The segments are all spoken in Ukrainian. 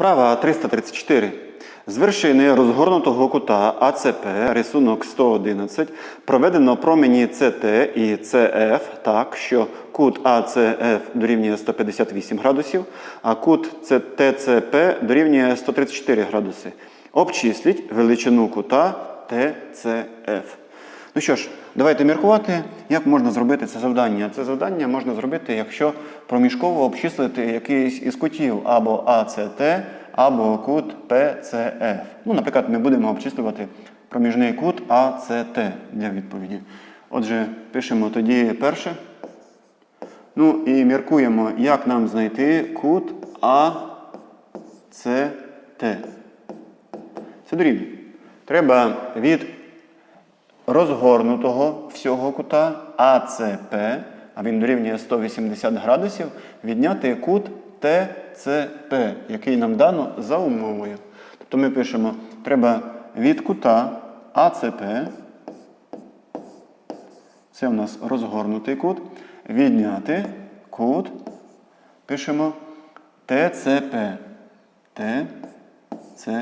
Вправа 334. З вершини розгорнутого кута АЦП рисунок 111 проведено промені ЦТ і ЦФ так, що кут АЦФ дорівнює 158 градусів, а кут ТЦП дорівнює 134 градуси. Обчисліть величину кута ТЦФ. Ну що ж, давайте міркувати, як можна зробити це завдання. Це завдання можна зробити, якщо проміжково обчислити якийсь із кутів або АЦТ, або кут ПЦФ. Ну, наприклад, ми будемо обчислювати проміжний кут АЦТ для відповіді. Отже, пишемо тоді перше. Ну і міркуємо, як нам знайти кут АЦТ. Це дорівнює. Треба від розгорнутого всього кута АЦП, а він дорівнює 180 градусів, відняти кут ТЦП, який нам дано за умовою. Тобто ми пишемо, треба від кута АЦП, це у нас розгорнутий кут, відняти кут, пишемо ТЦП. ТЦП.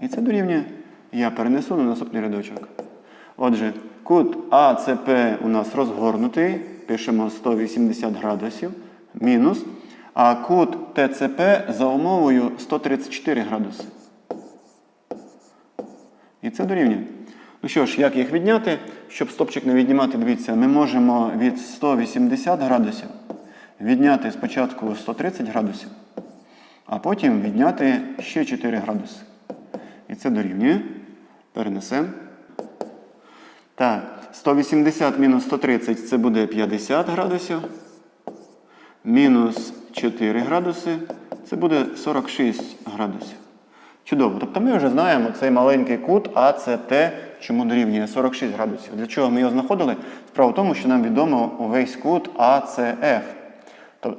І це дорівнює. Я перенесу на наступний рядочок. Отже, кут АЦП у нас розгорнутий, пишемо 180 градусів, мінус. А кут ТЦП за умовою 134 градуси. І це дорівнює. Ну що ж, як їх відняти? Щоб стопчик не віднімати, дивіться, ми можемо від 180 градусів відняти спочатку 130 градусів, а потім відняти ще 4 градуси. І це дорівнює. Перенесемо. Так, 180 мінус 130 це буде 50 градусів. Мінус 4 градуси це буде 46 градусів. Чудово. Тобто ми вже знаємо цей маленький кут АЦТ, чому дорівнює 46 градусів. Для чого ми його знаходили? Справа в тому, що нам відомо увесь кут АЦФ.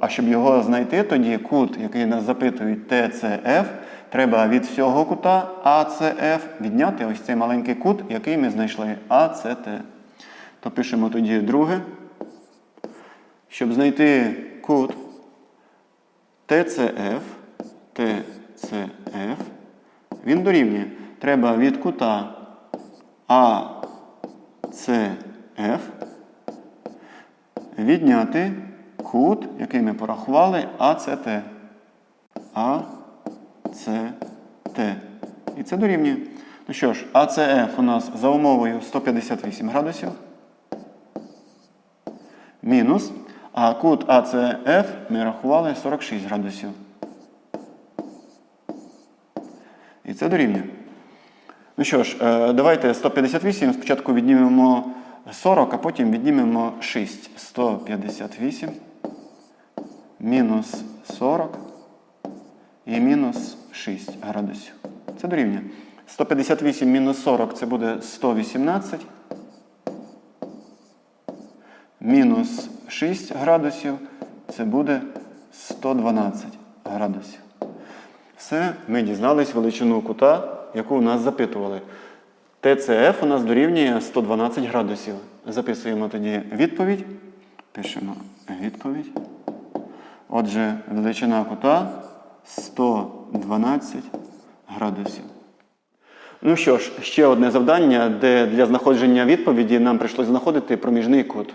А щоб його знайти, тоді кут, який нас запитують ТЦФ, треба від всього кута АЦФ відняти ось цей маленький кут, який ми знайшли АЦТ. То пишемо тоді друге. Щоб знайти кут ТЦФ, ТЦФ, він дорівнює. Треба від кута АЦФ відняти кут, який ми порахували, АЦТ. АЦТ. І це дорівнює. Ну що ж, АЦФ у нас за умовою 158 градусів. Мінус. А кут АЦФ ми рахували 46 градусів. І це дорівнює. Ну що ж, е, давайте 158 спочатку віднімемо 40, а потім віднімемо 6. 158 мінус 40 і мінус 6 градусів. Це дорівнює. 158 мінус 40 це буде 118. Мінус 6 градусів це буде 112 градусів. Все, ми дізнались величину кута, яку у нас запитували. ТЦФ у нас дорівнює 112 градусів. Записуємо тоді відповідь. Пишемо відповідь. Отже, величина кута 112 градусів. Ну що ж, ще одне завдання, де для знаходження відповіді нам прийшлося знаходити проміжний кут.